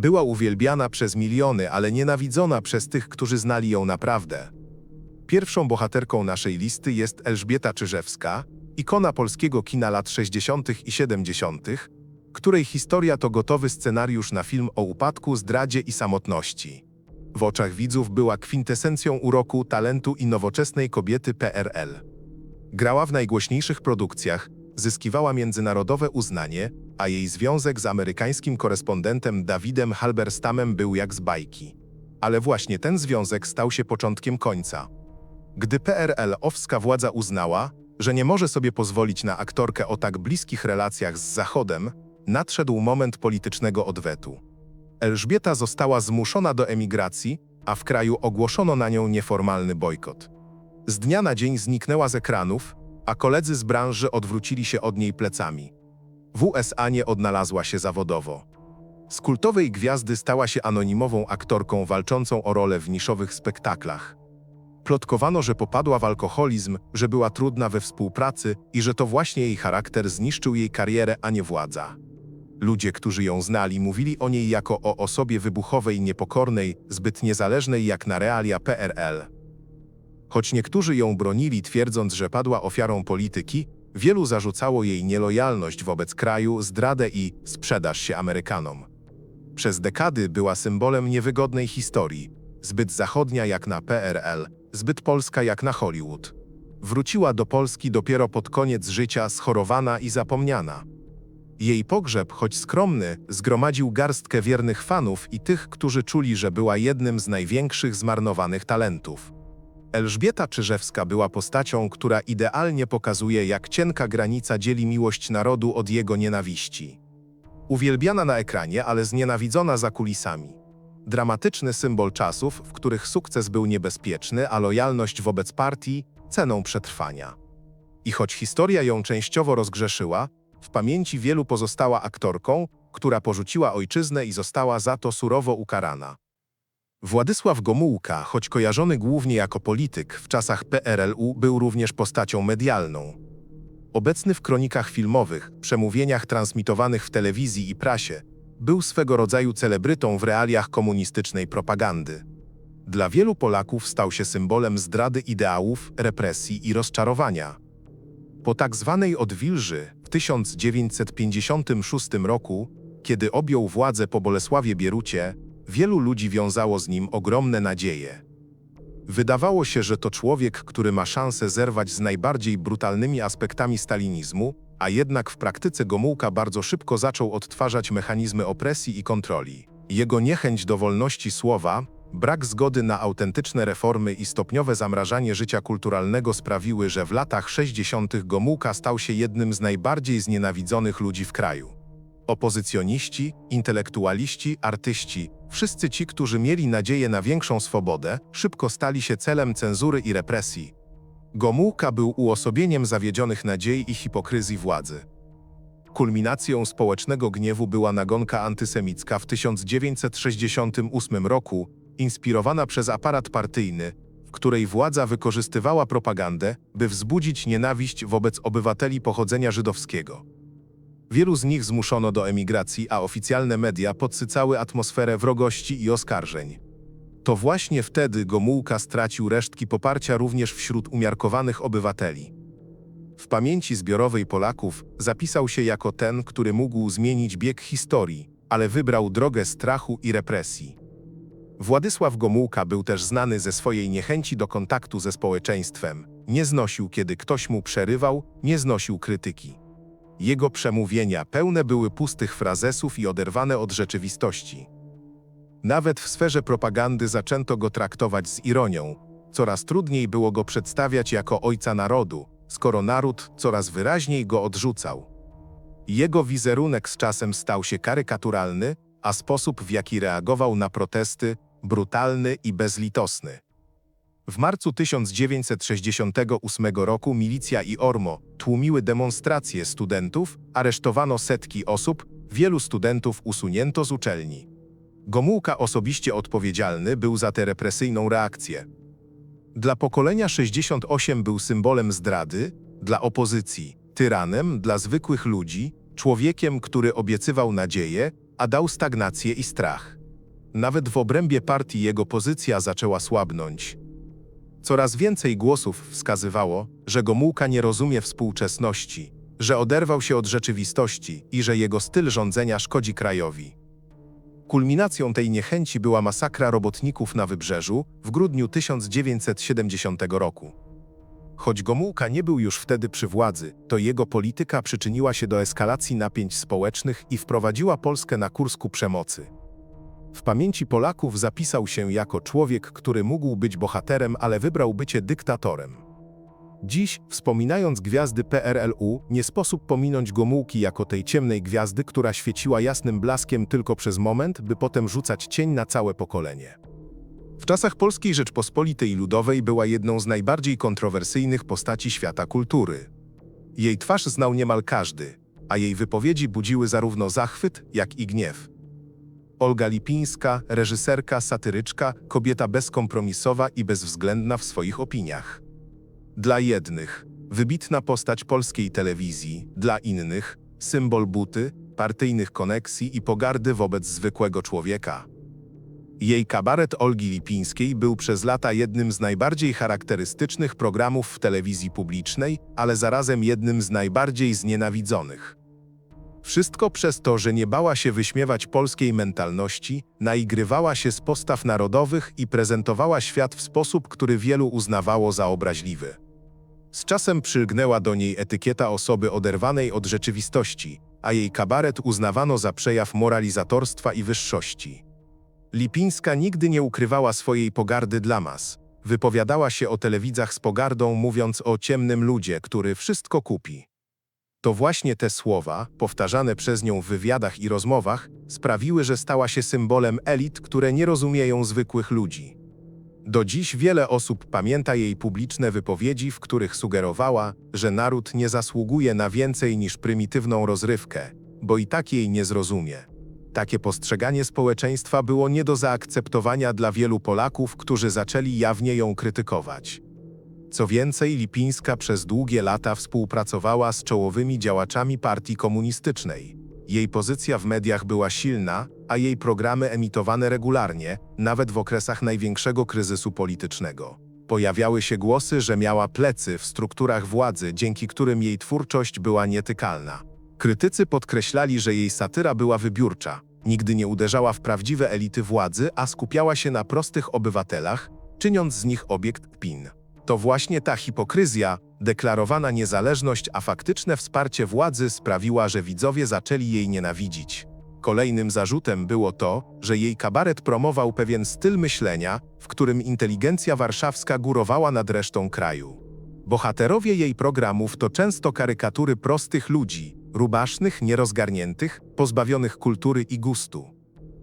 Była uwielbiana przez miliony, ale nienawidzona przez tych, którzy znali ją naprawdę. Pierwszą bohaterką naszej listy jest Elżbieta Czyżewska, ikona polskiego kina lat 60. i 70., której historia to gotowy scenariusz na film o upadku, zdradzie i samotności. W oczach widzów była kwintesencją uroku, talentu i nowoczesnej kobiety PRL. Grała w najgłośniejszych produkcjach, zyskiwała międzynarodowe uznanie, a jej związek z amerykańskim korespondentem Davidem Halberstamem był jak z bajki. Ale właśnie ten związek stał się początkiem końca. Gdy PRL-owska władza uznała, że nie może sobie pozwolić na aktorkę o tak bliskich relacjach z Zachodem, nadszedł moment politycznego odwetu. Elżbieta została zmuszona do emigracji, a w kraju ogłoszono na nią nieformalny bojkot. Z dnia na dzień zniknęła z ekranów, a koledzy z branży odwrócili się od niej plecami. W USA nie odnalazła się zawodowo. Z kultowej gwiazdy stała się anonimową aktorką walczącą o rolę w niszowych spektaklach. Plotkowano, że popadła w alkoholizm, że była trudna we współpracy i że to właśnie jej charakter zniszczył jej karierę, a nie władza. Ludzie, którzy ją znali, mówili o niej jako o osobie wybuchowej, niepokornej, zbyt niezależnej jak na realia PRL. Choć niektórzy ją bronili, twierdząc, że padła ofiarą polityki, wielu zarzucało jej nielojalność wobec kraju, zdradę i sprzedaż się Amerykanom. Przez dekady była symbolem niewygodnej historii, zbyt zachodnia jak na PRL, zbyt polska jak na Hollywood. Wróciła do Polski dopiero pod koniec życia, schorowana i zapomniana. Jej pogrzeb, choć skromny, zgromadził garstkę wiernych fanów i tych, którzy czuli, że była jednym z największych zmarnowanych talentów. Elżbieta Czyżewska była postacią, która idealnie pokazuje, jak cienka granica dzieli miłość narodu od jego nienawiści. Uwielbiana na ekranie, ale znienawidzona za kulisami. Dramatyczny symbol czasów, w których sukces był niebezpieczny, a lojalność wobec partii ceną przetrwania. I choć historia ją częściowo rozgrzeszyła, w pamięci wielu pozostała aktorką, która porzuciła ojczyznę i została za to surowo ukarana. Władysław Gomułka, choć kojarzony głównie jako polityk, w czasach PRL-u był również postacią medialną. Obecny w kronikach filmowych, przemówieniach transmitowanych w telewizji i prasie, był swego rodzaju celebrytą w realiach komunistycznej propagandy. Dla wielu Polaków stał się symbolem zdrady ideałów, represji i rozczarowania. Po tak zwanej odwilży w 1956 roku, kiedy objął władzę po Bolesławie Bierucie, wielu ludzi wiązało z nim ogromne nadzieje. Wydawało się, że to człowiek, który ma szansę zerwać z najbardziej brutalnymi aspektami stalinizmu, a jednak w praktyce Gomułka bardzo szybko zaczął odtwarzać mechanizmy opresji i kontroli. Jego niechęć do wolności słowa, brak zgody na autentyczne reformy i stopniowe zamrażanie życia kulturalnego sprawiły, że w latach 60. Gomułka stał się jednym z najbardziej znienawidzonych ludzi w kraju. Opozycjoniści, intelektualiści, artyści, wszyscy ci, którzy mieli nadzieję na większą swobodę, szybko stali się celem cenzury i represji. Gomułka był uosobieniem zawiedzionych nadziei i hipokryzji władzy. Kulminacją społecznego gniewu była nagonka antysemicka w 1968 roku, inspirowana przez aparat partyjny, w której władza wykorzystywała propagandę, by wzbudzić nienawiść wobec obywateli pochodzenia żydowskiego. Wielu z nich zmuszono do emigracji, a oficjalne media podsycały atmosferę wrogości i oskarżeń. To właśnie wtedy Gomułka stracił resztki poparcia również wśród umiarkowanych obywateli. W pamięci zbiorowej Polaków zapisał się jako ten, który mógł zmienić bieg historii, ale wybrał drogę strachu i represji. Władysław Gomułka był też znany ze swojej niechęci do kontaktu ze społeczeństwem. Nie znosił, kiedy ktoś mu przerywał, nie znosił krytyki. Jego przemówienia pełne były pustych frazesów i oderwane od rzeczywistości. Nawet w sferze propagandy zaczęto go traktować z ironią. Coraz trudniej było go przedstawiać jako ojca narodu, skoro naród coraz wyraźniej go odrzucał. Jego wizerunek z czasem stał się karykaturalny, a sposób, w jaki reagował na protesty, brutalny i bezlitosny. W marcu 1968 roku milicja i ORMO tłumiły demonstracje studentów, aresztowano setki osób, wielu studentów usunięto z uczelni. Gomułka osobiście odpowiedzialny był za tę represyjną reakcję. Dla pokolenia 68 był symbolem zdrady, dla opozycji tyranem, dla zwykłych ludzi człowiekiem, który obiecywał nadzieję, a dał stagnację i strach. Nawet w obrębie partii jego pozycja zaczęła słabnąć. Coraz więcej głosów wskazywało, że Gomułka nie rozumie współczesności, że oderwał się od rzeczywistości i że jego styl rządzenia szkodzi krajowi. Kulminacją tej niechęci była masakra robotników na Wybrzeżu w grudniu 1970 roku. Choć Gomułka nie był już wtedy przy władzy, to jego polityka przyczyniła się do eskalacji napięć społecznych i wprowadziła Polskę na kurs ku przemocy. W pamięci Polaków zapisał się jako człowiek, który mógł być bohaterem, ale wybrał bycie dyktatorem. Dziś, wspominając gwiazdy PRL-u, nie sposób pominąć Gomułki jako tej ciemnej gwiazdy, która świeciła jasnym blaskiem tylko przez moment, by potem rzucać cień na całe pokolenie. W czasach Polskiej Rzeczpospolitej Ludowej była jedną z najbardziej kontrowersyjnych postaci świata kultury. Jej twarz znał niemal każdy, a jej wypowiedzi budziły zarówno zachwyt, jak i gniew. Olga Lipińska, reżyserka, satyryczka, kobieta bezkompromisowa i bezwzględna w swoich opiniach. Dla jednych wybitna postać polskiej telewizji, dla innych symbol buty, partyjnych koneksji i pogardy wobec zwykłego człowieka. Jej kabaret Olgi Lipińskiej był przez lata jednym z najbardziej charakterystycznych programów w telewizji publicznej, ale zarazem jednym z najbardziej znienawidzonych. Wszystko przez to, że nie bała się wyśmiewać polskiej mentalności, naigrywała się z postaw narodowych i prezentowała świat w sposób, który wielu uznawało za obraźliwy. Z czasem przylgnęła do niej etykieta osoby oderwanej od rzeczywistości, a jej kabaret uznawano za przejaw moralizatorstwa i wyższości. Lipińska nigdy nie ukrywała swojej pogardy dla mas. Wypowiadała się o telewidzach z pogardą, mówiąc o ciemnym ludzie, który wszystko kupi. To właśnie te słowa, powtarzane przez nią w wywiadach i rozmowach, sprawiły, że stała się symbolem elit, które nie rozumieją zwykłych ludzi. Do dziś wiele osób pamięta jej publiczne wypowiedzi, w których sugerowała, że naród nie zasługuje na więcej niż prymitywną rozrywkę, bo i tak jej nie zrozumie. Takie postrzeganie społeczeństwa było nie do zaakceptowania dla wielu Polaków, którzy zaczęli jawnie ją krytykować. Co więcej, Lipińska przez długie lata współpracowała z czołowymi działaczami partii komunistycznej. Jej pozycja w mediach była silna, a jej programy emitowane regularnie, nawet w okresach największego kryzysu politycznego. Pojawiały się głosy, że miała plecy w strukturach władzy, dzięki którym jej twórczość była nietykalna. Krytycy podkreślali, że jej satyra była wybiórcza. Nigdy nie uderzała w prawdziwe elity władzy, a skupiała się na prostych obywatelach, czyniąc z nich obiekt kpin. To właśnie ta hipokryzja, deklarowana niezależność, a faktyczne wsparcie władzy sprawiła, że widzowie zaczęli jej nienawidzić. Kolejnym zarzutem było to, że jej kabaret promował pewien styl myślenia, w którym inteligencja warszawska górowała nad resztą kraju. Bohaterowie jej programów to często karykatury prostych ludzi, rubasznych, nierozgarniętych, pozbawionych kultury i gustu.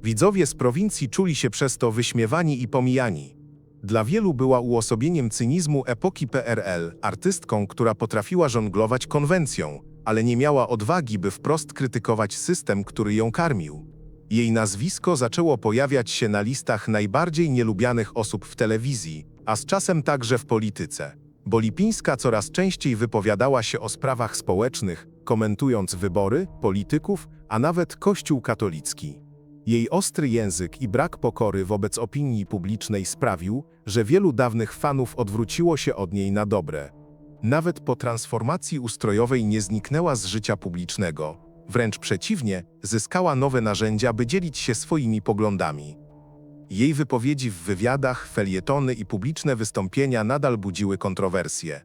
Widzowie z prowincji czuli się przez to wyśmiewani i pomijani. Dla wielu była uosobieniem cynizmu epoki PRL, artystką, która potrafiła żonglować konwencją, ale nie miała odwagi, by wprost krytykować system, który ją karmił. Jej nazwisko zaczęło pojawiać się na listach najbardziej nielubianych osób w telewizji, a z czasem także w polityce. Bo Lipińska coraz częściej wypowiadała się o sprawach społecznych, komentując wybory, polityków, a nawet Kościół katolicki. Jej ostry język i brak pokory wobec opinii publicznej sprawił, że wielu dawnych fanów odwróciło się od niej na dobre. Nawet po transformacji ustrojowej nie zniknęła z życia publicznego, wręcz przeciwnie, zyskała nowe narzędzia, by dzielić się swoimi poglądami. Jej wypowiedzi w wywiadach, felietony i publiczne wystąpienia nadal budziły kontrowersje.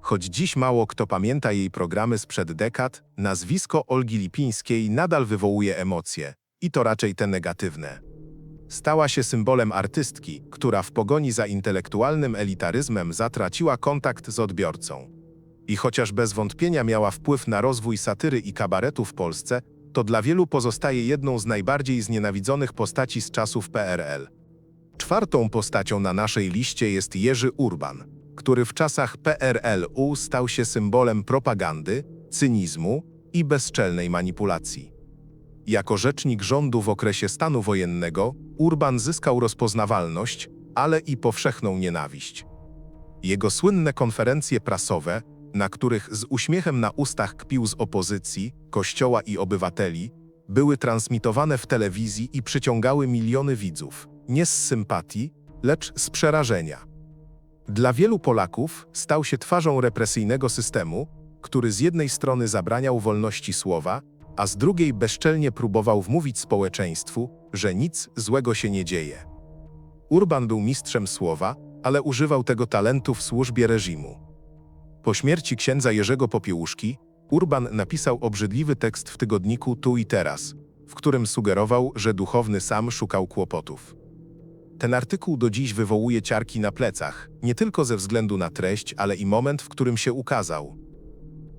Choć dziś mało kto pamięta jej programy sprzed dekad, nazwisko Olgi Lipińskiej nadal wywołuje emocje, i to raczej te negatywne. Stała się symbolem artystki, która w pogoni za intelektualnym elitaryzmem zatraciła kontakt z odbiorcą. I chociaż bez wątpienia miała wpływ na rozwój satyry i kabaretu w Polsce, to dla wielu pozostaje jedną z najbardziej znienawidzonych postaci z czasów PRL. Czwartą postacią na naszej liście jest Jerzy Urban, który w czasach PRL-u stał się symbolem propagandy, cynizmu i bezczelnej manipulacji. Jako rzecznik rządu w okresie stanu wojennego, Urban zyskał rozpoznawalność, ale i powszechną nienawiść. Jego słynne konferencje prasowe, na których z uśmiechem na ustach kpił z opozycji, kościoła i obywateli, były transmitowane w telewizji i przyciągały miliony widzów, nie z sympatii, lecz z przerażenia. Dla wielu Polaków stał się twarzą represyjnego systemu, który z jednej strony zabraniał wolności słowa, a z drugiej bezczelnie próbował wmówić społeczeństwu, że nic złego się nie dzieje. Urban był mistrzem słowa, ale używał tego talentu w służbie reżimu. Po śmierci księdza Jerzego Popiełuszki, Urban napisał obrzydliwy tekst w tygodniku Tu i Teraz, w którym sugerował, że duchowny sam szukał kłopotów. Ten artykuł do dziś wywołuje ciarki na plecach, nie tylko ze względu na treść, ale i moment, w którym się ukazał.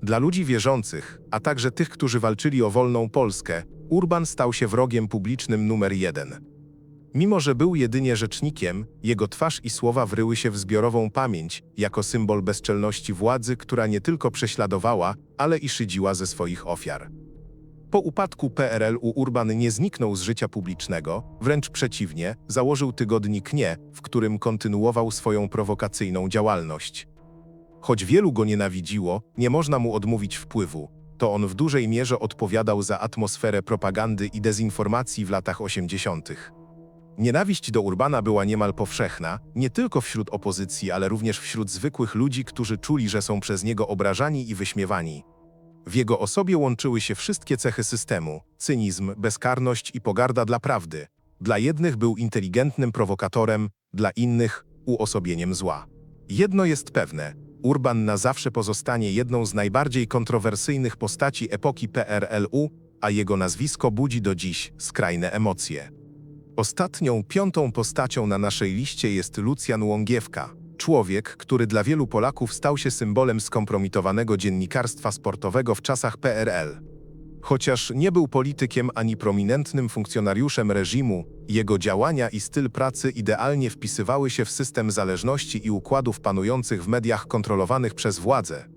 Dla ludzi wierzących, a także tych, którzy walczyli o wolną Polskę, Urban stał się wrogiem publicznym numer jeden. Mimo, że był jedynie rzecznikiem, jego twarz i słowa wryły się w zbiorową pamięć, jako symbol bezczelności władzy, która nie tylko prześladowała, ale i szydziła ze swoich ofiar. Po upadku PRL u Urban nie zniknął z życia publicznego, wręcz przeciwnie, założył tygodnik Nie, w którym kontynuował swoją prowokacyjną działalność. Choć wielu go nienawidziło, nie można mu odmówić wpływu. To on w dużej mierze odpowiadał za atmosferę propagandy i dezinformacji w latach 80. Nienawiść do Urbana była niemal powszechna, nie tylko wśród opozycji, ale również wśród zwykłych ludzi, którzy czuli, że są przez niego obrażani i wyśmiewani. W jego osobie łączyły się wszystkie cechy systemu: cynizm, bezkarność i pogarda dla prawdy. Dla jednych był inteligentnym prowokatorem, dla innych uosobieniem zła. Jedno jest pewne: Urban na zawsze pozostanie jedną z najbardziej kontrowersyjnych postaci epoki PRL-u, a jego nazwisko budzi do dziś skrajne emocje. Ostatnią, piątą postacią na naszej liście jest Lucjan Łągiewka, człowiek, który dla wielu Polaków stał się symbolem skompromitowanego dziennikarstwa sportowego w czasach PRL. Chociaż nie był politykiem ani prominentnym funkcjonariuszem reżimu, jego działania i styl pracy idealnie wpisywały się w system zależności i układów panujących w mediach kontrolowanych przez władzę.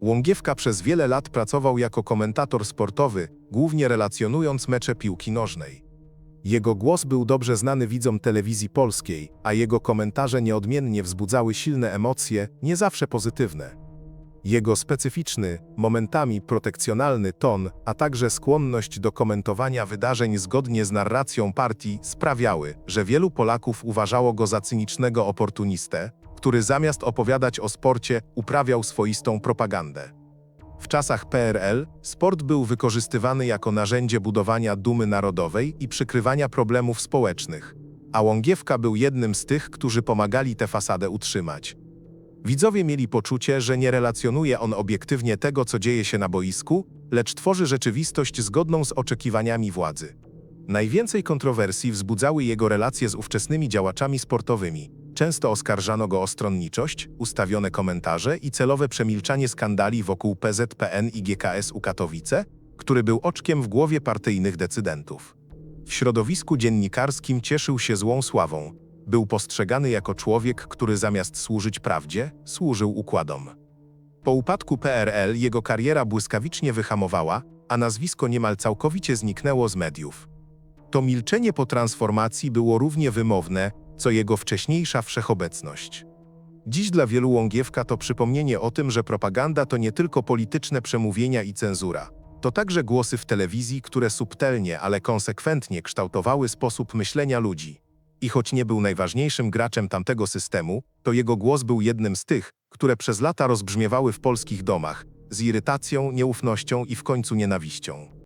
Łągiewka przez wiele lat pracował jako komentator sportowy, głównie relacjonując mecze piłki nożnej. Jego głos był dobrze znany widzom telewizji polskiej, a jego komentarze nieodmiennie wzbudzały silne emocje, nie zawsze pozytywne. Jego specyficzny, momentami protekcjonalny ton, a także skłonność do komentowania wydarzeń zgodnie z narracją partii sprawiały, że wielu Polaków uważało go za cynicznego oportunistę, który zamiast opowiadać o sporcie, uprawiał swoistą propagandę. W czasach PRL sport był wykorzystywany jako narzędzie budowania dumy narodowej i przykrywania problemów społecznych, a Łągiewka był jednym z tych, którzy pomagali tę fasadę utrzymać. Widzowie mieli poczucie, że nie relacjonuje on obiektywnie tego, co dzieje się na boisku, lecz tworzy rzeczywistość zgodną z oczekiwaniami władzy. Najwięcej kontrowersji wzbudzały jego relacje z ówczesnymi działaczami sportowymi. Często oskarżano go o stronniczość, ustawione komentarze i celowe przemilczanie skandali wokół PZPN i GKS u Katowice, który był oczkiem w głowie partyjnych decydentów. W środowisku dziennikarskim cieszył się złą sławą. Był postrzegany jako człowiek, który zamiast służyć prawdzie, służył układom. Po upadku PRL jego kariera błyskawicznie wyhamowała, a nazwisko niemal całkowicie zniknęło z mediów. To milczenie po transformacji było równie wymowne, co jego wcześniejsza wszechobecność. Dziś dla wielu Łągiewka to przypomnienie o tym, że propaganda to nie tylko polityczne przemówienia i cenzura. To także głosy w telewizji, które subtelnie, ale konsekwentnie kształtowały sposób myślenia ludzi. I choć nie był najważniejszym graczem tamtego systemu, to jego głos był jednym z tych, które przez lata rozbrzmiewały w polskich domach, z irytacją, nieufnością i w końcu nienawiścią.